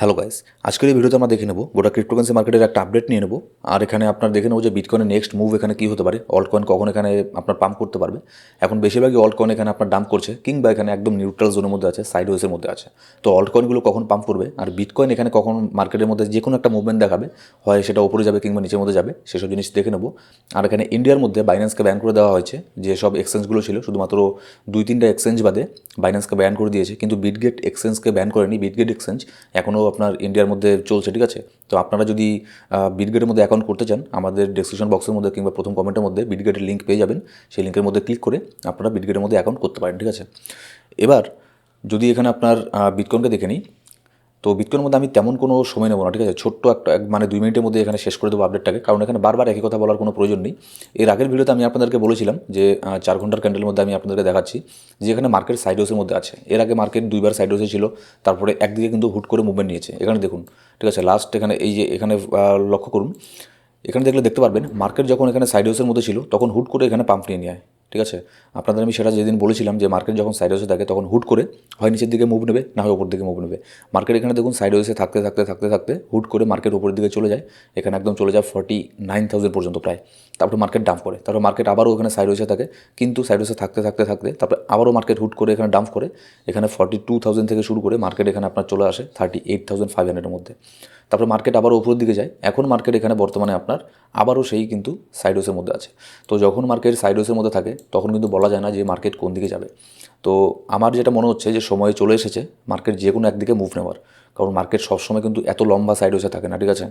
Hello guys আজকের এই ভিডিওতে আমরা দেখে নেব গোটা ক্রিপ্টোকারেন্সি মার্কেটের একটা আপডেট নিয়ে নেব। আর এখানে আপনার দেখে নেব যে বিটকয়েনের নেক্সট মুভ এখানে কী হতে পারে অল্ট কয়েন কখন এখানে আপনার পাম্প করতে পারবে। এখন বেশিরভাগই অল্ট কয়েন এখানে আপনার ডাম্প করছে, কিংবা এখানে একদম নিউট্রাল জোনের মধ্যে আছে সাইড ওয়েসের মধ্যে আছে। তো অল্ট কয়েনগুলো কখন পাম্প করবে, আর বিটকয়েন এখানে কখন মার্কেটের মধ্যে যে কোনো একটা মুভমেন্ট দেখাবে, হয় সেটা উপরে যাবে কিংবা নিচের মধ্যে যাবে, সেসব জিনিস দেখে নেব। আর এখানে ইন্ডিয়ার মধ্যে বাইন্যান্সকে ব্যান করে দেওয়া হয়েছে, যে সব এক্সচেঞ্জগুলো ছিল, শুধুমাত্র দুই তিনটা এক্সচেঞ্জ বাদে বাইন্যান্সকে ব্যান করে দিয়েছে। কিন্তু বিটগেট এক্সচেঞ্জকে ব্যান করেনি বিটগেট এক্সচেঞ্জ এখনও আপনার ইন্ডিয়ার মধ্যে চলছে, ঠিক আছে? তো আপনারা যদি বিটগেটের মধ্যে অ্যাকাউন্ট করতে চান, আমাদের ডিসক্রিপশন বক্সের মধ্যে কিংবা প্রথম কমেন্টের মধ্যে বিটগেটের লিঙ্ক পেয়ে যাবেন। সেই লিঙ্কের মধ্যে ক্লিক করে আপনারা বিটগেটের মধ্যে অ্যাকাউন্ট করতে পারেন, ঠিক আছে? এবার, যদি এখানে আপনার বিটকয়েনকে দেখে নিই তো বিটকয়েনের মধ্যে আমি তেমন কোনো সময় নেব না, ঠিক আছে? ছোট্ট একটা, এক- মানে দুই মিনিটের মধ্যে এখানে শেষ করে দেবো আপডেটটাকে কারণ এখানে বারবার একই কথা বলার কোনো প্রয়োজন নেই। এর আগের ভিডিওতে আমি আপনাদেরকে বলেছিলাম যে চার ঘণ্টার ক্যান্ডেলের মধ্যে আমি আপনাদেরকে দেখাচ্ছি যে, এখানে মার্কেট সাইড সাইডোসের মধ্যে আছে। এর আগে মার্কেট দুইবার সাইড সাইডোসে ছিল, তারপরে একদিকে কিন্তু হুট করে মুভমেন্ট নিয়েছে। এখানে দেখুন, ঠিক আছে? লাস্ট এখানে এই যে, এখানে লক্ষ্য করুন। এখানে দেখলে দেখতে পারবেন মার্কেট যখন এখানে সাইড সাইডোসের মধ্যে ছিল, তখন হুট করে এখানে পাম্প নিয়ে নেয়। ঠিক আছে? আপনাদের আমি সেটা যেদিন বলেছিলাম যে মার্কেট যখন সাইড ওয়েসে থাকে তখন হুট করে হয় নিচের দিকে মুভ নেবে, না হয় ওপর দিকে মুভ নেবে। মার্কেট এখানে দেখুন সাইড ওয়েসে থাকতে থাকতে থাকতে থাকতে হুট করে মার্কেট উপরের দিকে চলে যায়। এখানে একদম চলে যায় ফর্টি নাইন থাউজেন্ড পর্যন্ত প্রায়। তারপরে মার্কেট ডাম্প করে। তারপর মার্কেট আবারও ওখানে সাইড ওয়েসে থাকে। কিন্তু সাইড ওয়েসে থাকতে থাকতে থাকতে তারপরে আবারও মার্কেট হুট করে এখানে ডাম্প করে। এখানে ফর্টি টু থাউজেন্ড থেকে শুরু করে মার্কেট এখানে আপনার চলে আসে থার্টি এইট থাউজেন্ড ফাইভ হান্ড্রেডের মধ্যে। তারপর মার্কেট আবার উপরের দিকে যায়। এখন মার্কেট এখানে বর্তমানে আপনার আবারও সেই কিন্তু সাইডোসের মধ্যে আছে। তো যখন মার্কেট সাইডোসের মধ্যে থাকে, তখন কিন্তু বলা যায় না যে মার্কেট কোন দিকে যাবে। তো আমার যেটা মনে হচ্ছে যে সময় চলে এসেছে মার্কেট যে কোনো একদিকে মুভ নেওয়ার। কারণ মার্কেট সবসময় কিন্তু এত লম্বা সাইডোসে থাকে না, ঠিক আছে?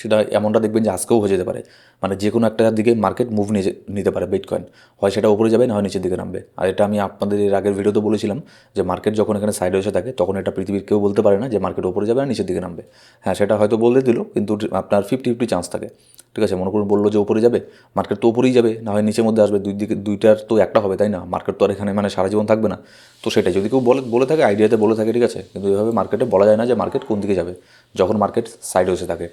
সেটা এমনটা দেখবেন যে আজকেও হয়ে যেতে পারে। মানে যে কোনো একটা দিকে মার্কেট মুভ নিয়ে নিতে পারে বিটকয়েন হয় সেটা উপরে যাবে, না হয় নিচের দিকে নামবে। আর এটা আমি আপনাদের এর আগের ভিডিওতে বলেছিলাম যে মার্কেট যখন এখানে সাইডে এসে থাকে, তখন এটা পৃথিবীর কেউ বলতে পারে না যে মার্কেট উপরে যাবে আর নিচের দিকে নামবে। হ্যাঁ সেটা হয়তো বলতে দিল, কিন্তু আপনার ফিফটি ফিফটি চান্স থাকে। ঠিক আছে? মনে করুন বলল যে উপরে যাবে মার্কেট তো উপরেই যাবে, না হয় নিচের মধ্যে আসবে। দুই দিকে, দুইটার তো একটা হবে, তাই না? মার্কেট তো আর এখানে মানে সারা জীবন থাকবে না। তো সেটাই, যদি কেউ বলে বলে থাকে আইডিয়াতে বলে থাকে, ঠিক আছে? কিন্তু এভাবে মার্কেটে বলা যায় না যে মার্কেট কোন দিকে যাবে, যখন মার্কেট সাইডে এসে থাকে।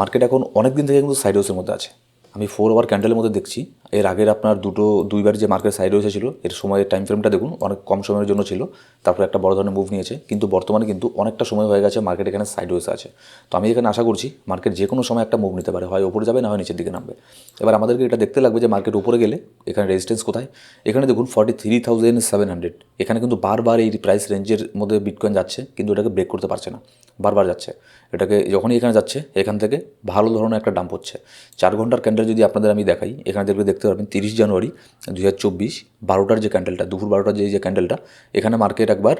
মার্কেট এখন অনেক দিন থেকে কিন্তু সাইড হাউসের মধ্যে আছে। আমি ফোর আওয়ার ক্যান্ডেলের মধ্যে দেখছি। এর আগের আপনার দুটো, দুইবার যে মার্কেট সাইড হাউসে ছিল, এর সময়ের টাইম ফ্রেমটা দেখুন, অনেক কম সময়ের জন্য ছিল। তারপর একটা বড় ধরনের মুভ নিয়েছে। কিন্তু বর্তমানে কিন্তু অনেকটা সময় হয়ে গেছে মার্কেট এখানে সাইড হাউসে আছে। তো আমি এখানে আশা করছি মার্কেট যে কোনো সময় একটা মুভ নিতে পারে। হয় উপরে যাবে না হয় নিচের দিকে নামবে। এবার আমাদেরকে এটা দেখতে লাগবে যে মার্কেট উপরে গেলে এখানে রেজিস্ট্যান্স কোথায়? এখানে দেখুন forty three thousand seven hundred এখানে কিন্তু বারবার এই প্রাইস রেঞ্জের মধ্যে বিটকয়েন যাচ্ছে, কিন্তু এটাকে ব্রেক করতে পারছে না। বারবার যাচ্ছে। এটাকে যখনই এখানে যাচ্ছে, এখান থেকে ভালো ধরনের একটা ডাম্প হচ্ছে। চার ঘণ্টার ক্যান্ডেল যদি আপনাদের আমি দেখাই, এখানে দেখলে দেখতে পারবেন তিরিশ জানুয়ারি দু হাজার চব্বিশ বারোটার যে ক্যান্ডেলটা দুপুর বারোটার যে যে ক্যান্ডেলটা এখানে মার্কেট একবার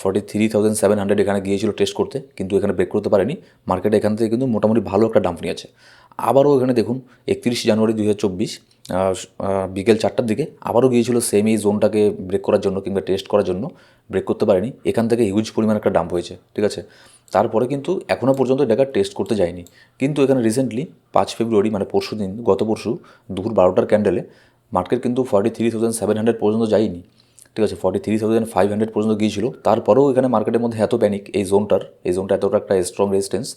forty three thousand seven hundred এখানে গিয়েছিল টেস্ট করতে, কিন্তু এখানে ব্রেক করতে পারেনি। মার্কেটে এখান থেকে কিন্তু মোটামুটি ভালো একটা ডাম্প নিয়েছে। আবারও এখানে দেখুন, একত্রিশ জানুয়ারি দুই হাজার চব্বিশ বিকেল চারটার দিকে আবারও গিয়েছিল সেম এই জোনটাকে ব্রেক করার জন্য কিংবা টেস্ট করার জন্য ব্রেক করতে পারেনি। এখান থেকে হিউজ পরিমাণ একটা ডাম্প হয়েছে, ঠিক আছে? তারপরে কিন্তু এখনও পর্যন্ত এটাকে টেস্ট করতে যায়নি। কিন্তু এখানে রিসেন্টলি পাঁচ ফেব্রুয়ারি মানে পরশু দিন, গত পরশু দুপুর বারোটার ক্যান্ডেলে মার্কেট কিন্তু forty three thousand seven hundred পর্যন্ত যায়নি, ঠিক আছে? Forty three thousand five hundred পর্যন্ত গিয়েছিল। তারপরেও এখানে মার্কেটের মধ্যে এত প্যানিক এই জোনটার এই জোনটা এতটা একটা স্ট্রং রেজিস্ট্যান্স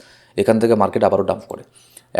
এখান থেকে মার্কেট আবারও ডাম্প করে।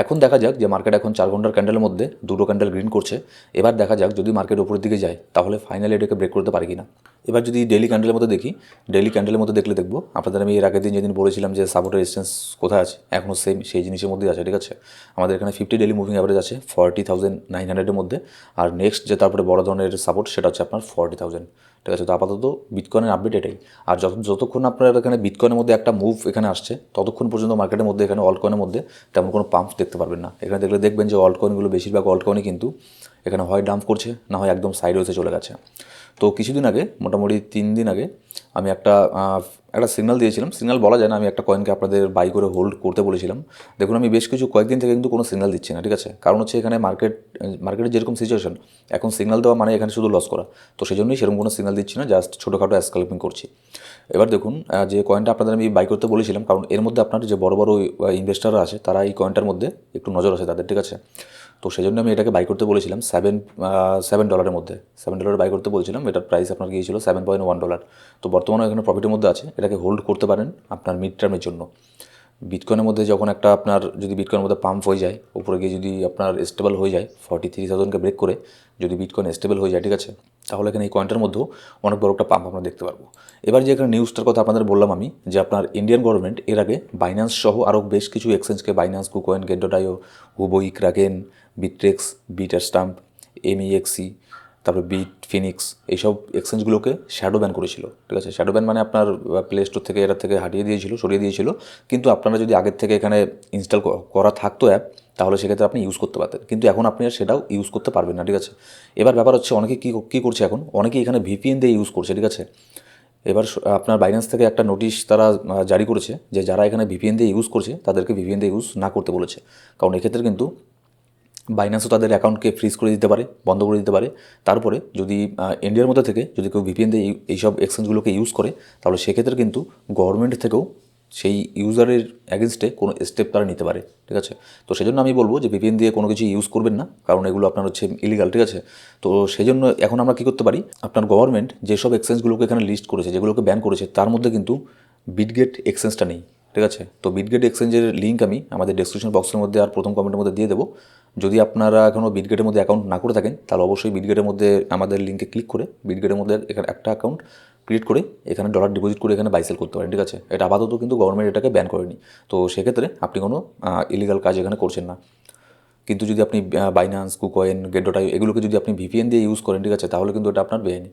এখন দেখা যাক যে মার্কেট এখন চার ঘণ্টার ক্যান্ডেলের মধ্যে দুটো ক্যান্ডেল গ্রিন করছে। এবার দেখা যাক যদি মার্কেট উপরের দিকে যায়, তাহলে ফাইনালি এটাকে ব্রেক করতে পারে কিনা। এবার যদি ডেলি ক্যান্ডেলের মধ্যে দেখি ডেলি ক্যান্ডেলের মধ্যে দেখলে দেখব, আপনাদের আমি এর আগের দিন যেদিন বলেছিলাম যে সাপোর্টের রেজিস্ট্যান্স কোথায় আছে এখনও সেম সেই জিনিসের মধ্যেই আছে, ঠিক আছে? আমাদের এখানে ফিফটি ডেলি মুভিং অ্যাভারেজ আছে ফর্টি থাউজেন্ড নাইন হান্ড্রেডের মধ্যে। আর নেক্সট যে তারপরে বড় ধরনের সাপোর্ট সেটা হচ্ছে আপনার ফর্টি থাউজেন্ড ঠিক আছে? তো আপাতত বিটকয়েনের আপডেট এটাই। আর যত, যতক্ষণ আপনার এখানে বিটকয়েনের মধ্যে একটা মুভ এখানে আসছে, ততক্ষণ পর্যন্ত মার্কেটের মধ্যে এখানে অল্ট কয়েনের মধ্যে তেমন কোনো পাম্প দেখতে পারবেন না। এখানে দেখলে দেখবেন যে অল্ট কয়েনগুলো বেশিরভাগ অল্ট কয়েনই কিন্তু এখানে হয় ডাম্প করছে, না হয় একদম সাইড হয়েছে চলে গেছে। তো কিছুদিন আগে, মোটামুটি তিন দিন আগে, আমি একটা একটা সিগন্যাল দিয়েছিলাম। সিগন্যাল বলা যায় না, আমি একটা কয়েনকে আপনাদের বাই করে হোল্ড করতে বলেছিলাম। দেখুন, আমি বেশ কিছু কয়েকদিন থেকে কিন্তু কোনো সিগন্যাল দিচ্ছি না, ঠিক আছে? কারণ হচ্ছে এখানে মার্কেট মার্কেটের যেরকম সিচুয়েশন এখন সিগন্যাল দেওয়া মানে এখানে শুধু লস করা। তো সেই জন্যই সেরকম কোনো সিগন্যাল দিচ্ছি না জাস্ট ছোটোখাটো স্ক্যাল্পিং করছি। এবার দেখুন যে কয়েনটা আপনাদের আমি বাই করতে বলেছিলাম, কারণ এর মধ্যে আপনার যে বড় বড় ইনভেস্টাররা আছে, তারা এই কয়েনটার মধ্যে একটু নজর আছে তাদের, ঠিক আছে? তো সেই জন্য আমি এটাকে বাই করতে বলেছিলাম সেভেন সেভেন ডলারের মধ্যে। সেভেন ডলার বাই করতে বলছিলাম, এটার প্রাইস আপনার গিয়েছিল সেভেন পয়েন্ট ওয়ান ডলার তো বর্তমানে এখানে প্রফিটের মধ্যে আছে, এটাকে হোল্ড করতে পারেন আপনার মিড টার্মের জন্য। বিটকয়েনের মধ্যে যখন একটা আপনার যদি বিটকয়েনের মধ্যে পাম্প হয়ে যায়, উপরে গিয়ে যদি আপনার স্টেবল হয়ে যায় ফর্টি থ্রি থাউজেন্ডকে ব্রেক করে যদি বিটকয়েন স্টেবল হয়ে যায়, ঠিক আছে? তাহলে এখানে এই কয়েনটার মধ্যেও অনেক বড় একটা পাম্প আমরা দেখতে পারব। এবার যে এখানে নিউজটার কথা আপনাদের বললাম আমি, যে আপনার ইন্ডিয়ান গভর্নমেন্ট এর আগে বাইন্যান্স সহ আরও বেশ কিছু এক্সচেঞ্জকে বাইন্যান্স কুকয়েন আইও Huobi Kraken Bittrex Bitstamp MEXC তারপরে বিট ফিনিক্স এইসব এক্সচেঞ্জগুলোকে শ্যাডো ব্যান করেছিল, ঠিক আছে? শ্যাডো ব্যান মানে আপনার প্লে স্টোর থেকে এটা থেকে হাটিয়ে দিয়েছিল, সরিয়ে দিয়েছিল, কিন্তু আপনারা যদি আগের থেকে এখানে ইনস্টল করা থাকতো অ্যাপ তাহলে সেক্ষেত্রে আপনি ইউজ করতে পারতেন। কিন্তু এখন আপনি আর সেটাও ইউজ করতে পারবেন না, ঠিক আছে? এবার ব্যাপার হচ্ছে, অনেকে কী কী করছে এখন? অনেকে এখানে ভিপিএন দিয়ে ইউজ করছে, ঠিক আছে? এবার আপনার বাইন্যান্স থেকে একটা নোটিশ তারা জারি করেছে যে যারা এখানে ভিপিএন দিয়ে ইউজ করছে, তাদেরকে ভিপিএন দিয়ে ইউজ না করতে বলেছে। কারণ এক্ষেত্রে কিন্তু বাইন্যান্সও তাদের অ্যাকাউন্টকে ফ্রিজ করে দিতে পারে, বন্ধ করে দিতে পারে। তারপরে যদি ইন্ডিয়ার মধ্যে থেকে যদি কেউ ভিপিএন দিয়ে এইসব এক্সচেঞ্জগুলোকে ইউজ করে, তাহলে সেক্ষেত্রে কিন্তু গভর্নমেন্ট থেকেও সেই ইউজারের অ্যাগেনস্টে কোনো স্টেপ তারা নিতে পারে, ঠিক আছে? তো সেজন্য আমি বলব যে ভিপিএন দিয়ে কোনো কিছু ইউজ করবেন না, কারণ এগুলো আপনার হচ্ছে ইলিগাল ঠিক আছে? তো সেই জন্য এখন আমরা কী করতে পারি, আপনার গভর্নমেন্ট যেসব এক্সচেঞ্জগুলোকে এখানে লিস্ট করেছে, যেগুলোকে ব্যান করেছে, তার মধ্যে কিন্তু বিটগেট এক্সচেঞ্জটা নেই, ঠিক আছে? তো বিটগেট এক্সচেঞ্জের লিঙ্ক আমি আমাদের ডেসক্রিপশন বক্সের মধ্যে আর প্রথম কমেন্টের মধ্যে দিয়ে দেবো। যদি আপনারা এখনও বিটগেটের মধ্যে অ্যাকাউন্ট না করে থাকেন, তাহলে অবশ্যই বিটগেটের মধ্যে আমাদের লিঙ্কে ক্লিক করে বিটগেটের মধ্যে এখানে একটা অ্যাকাউন্ট ক্রিয়েট করে এখানে ডলার ডিপোজিট করে এখানে বাইসেল করতে পারেন, ঠিক আছে? এটা আপাতত কিন্তু গভর্নমেন্ট এটাকে ব্যান করেনি। তো সেক্ষেত্রে আপনি কোনো ইলিগাল কাজ এখানে করছেন না। কিন্তু যদি আপনি বাইন্যান্স কুকয়েন গেটডোটাই এগুলোকে যদি আপনি ভিপিএন দিয়ে ইউজ করেন, ঠিক আছে? তাহলে কিন্তু এটা আপনার বেআইনি।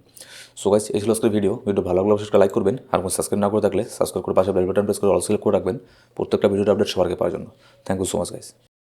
সো গাইস এই ছিল আজকের ভিডিও ভিডিও ভালো লাগলে অবশ্যই লাইক করবেন। আর কোনো সাবস্ক্রাইব না করে থাকলে সাবস্ক্রাইব করে পাশে বেল বাটন প্রেস করে অল সিলেক্ট করে রাখবেন। প্রত্যেকটা ভিডিওর আপডেট সবার পাওয়ার জন্য। Thank you so much guys